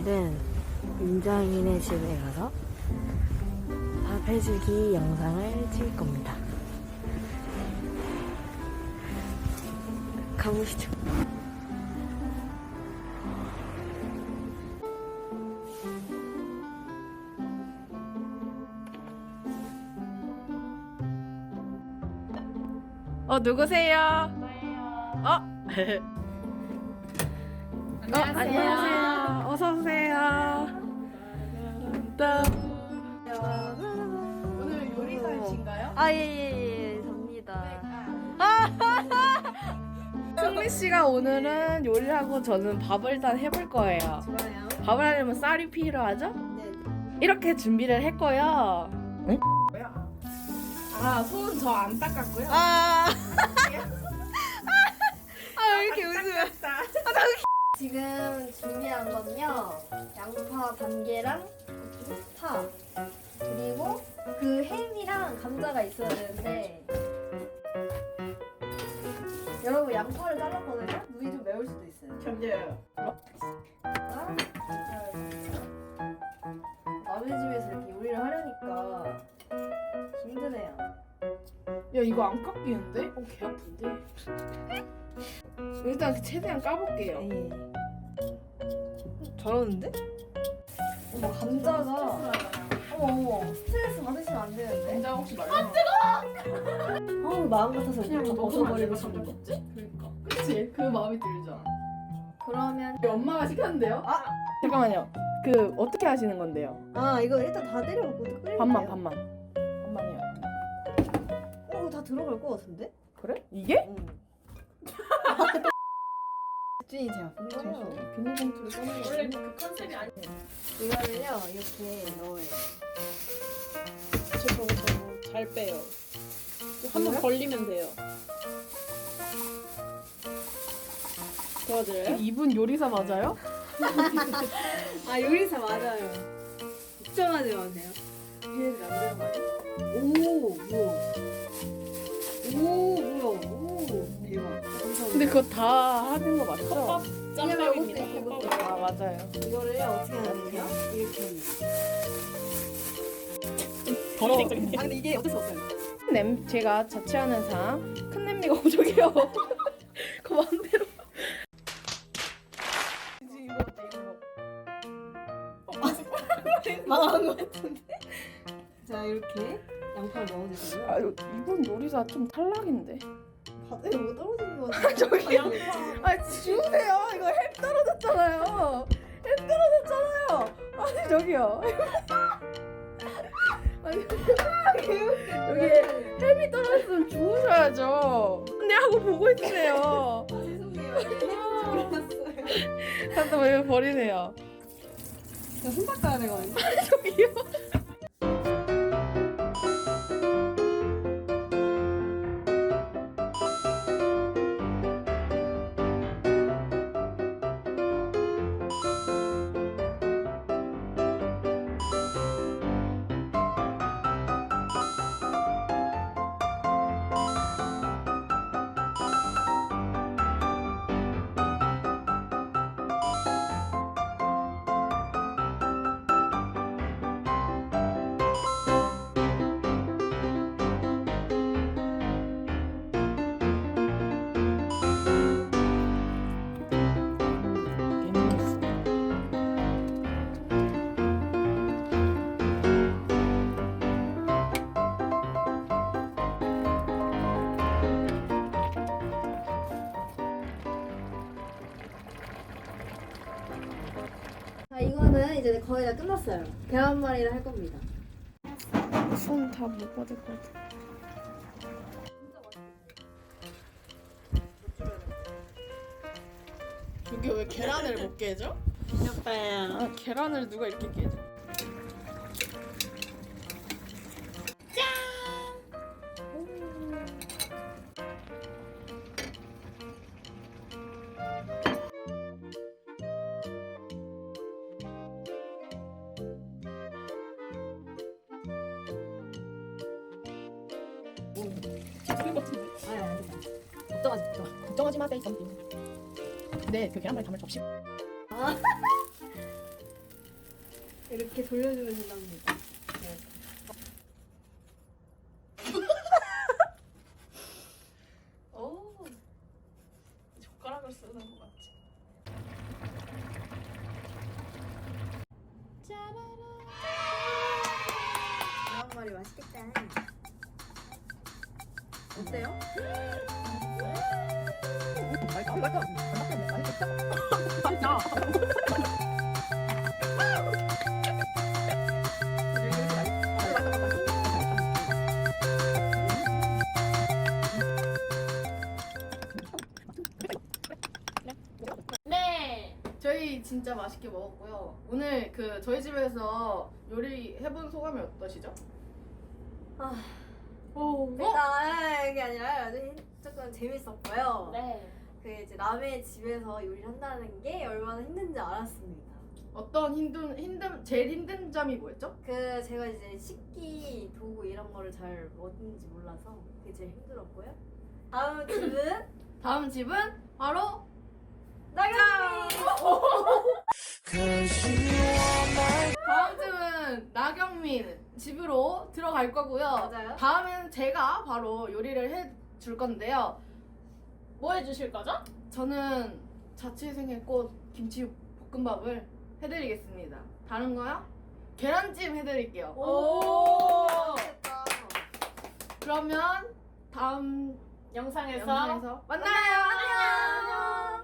오늘은 임장인의 집에 가서 밥 해주기 영상을 찍을 겁니다. 가보시죠. 어 누구세요? 어? 어, 안녕하세요. 어서 오세요. 오늘 요리사이신가요? 아, 예, 예, 예, 접니다. 승리 씨가 오늘은 요리하고 저는 밥을 일단 해볼 거예요. 좋아요. 밥을 하려면 쌀이 필요하죠? 네. 이렇게 준비를 했고요. 아, 손저안 닦았고요. 아. 아, 왜 이렇게 웃으면. 지금 준비한 건요 양파 반 개랑 파 그리고 그 햄이랑 감자가 있어야 되는데 여러분 양파를 잘랐거든요 눈이 좀 매울 수도 있어요 견뎌요. 아, 남의 집에서 이렇게 요리를 하려니까 힘드네요 야, 이거 안 깎이는데? 어, 개 아픈데? 일단 최대한 까볼게요. 예. 저러는데? 어머 감자가 어머 어머 스트레스 받으시면 안 되는데 감자 혹시 말려? 아, 마음 같아서 그냥 다 벗어버리고 안 싶네. 겠지 그러니까. 그치? 그 마음이 들죠. 그러면 엄마가 시켰는데요? 아! 잠깐만요. 그 어떻게 하시는 건데요? 아, 이거 일단 다 때려먹고 끓일게요. 반만 반만. 반만이요. 어, 이거 다 들어갈 것 같은데? 그래? 이게? 응. 찐이 제가 잠시만요. 비닐봉투를 꺼내야 원래 그 컨셉이 아니. 이거를요, 이렇게 넣어요. 저거 저거 잘 빼요. 한번 걸리면 돼요. 도와드려요? 이분 요리사 맞아요? 아, 요리사 맞아요. 걱정하지 마세요. 비닐이 안 되는 거 아니야? 오, 뭐야. 오, 뭐야. 오, 대박. 근데 그거 다 하는 거 맞죠? 짬밥입니다. 아 맞아요. 이거를요, 어떻게 하냐면요. 이렇게 합니다. 더러워. 아, 근데 이게 어쩔 수 없어요. 냄 제가 자취하는 상 큰 냄비가 저기요. 그 마음대로. 이제 이거 어때 이거? 망한 것 같은데? 자, 이렇게 양파를 넣어주시고요. 아 이거 이분 요리사 좀 탈락인데. 바닥에 뭐 떨어지는 것 같아요. 저기요. 아 지우세요. 이거 햄 떨어졌잖아요. 햄 떨어졌잖아요. 아니 저기요. 아니 여기 햄이 떨어졌으면 주우셔야죠. 근데 하고 보고 있으세요. 죄송해요. 몰랐어요. 갖다 왜 버리세요? 저 손 닦아야 되거든요. 저기요. 자 이거는 이제 거의 다 끝났어요 계란말이를 할 겁니다 손다못 받을 것 같아. 이게 왜 계란을 못 깨져? 아, 계란을 누가 이렇게 깨져? 섞일 것 같은데. 아, 아니, 아니, 아니. 걱정하지 걱정. 걱정하지 마세요. 근데 그 계란말이 담을 접시. 아. 이렇게 돌려주면 된답니다. 어때요? 네. 저희 진짜 맛있게 먹었고요. 오늘 그 저희 집에서 요리 해본 소감이 어떠시죠? 아, 오. 일단 그게 아니라 아주 조금 재밌었고요. 네. 그 이제 남의 집에서 요리를 한다는 게 얼마나 힘든지 알았습니다. 어떤 힘든 힘든 제일 힘든 점이 뭐였죠? 그 제가 이제 식기 도구 이런 거를 잘 뭐든지 몰라서 그게 제일 힘들었고요. 다음 집은 다음 집은 바로 나경이. 나경민 집으로 들어갈 거고요. 맞아요. 다음엔 제가 바로 요리를 해 줄 건데요. 뭐 해주실 거죠? 저는 자취생의 꽃 김치 볶음밥을 해드리겠습니다. 다른 거요? 계란찜 해드릴게요. 오. 맛있겠다. 그러면 다음 영상에서 영상에서 만나요. 안녕.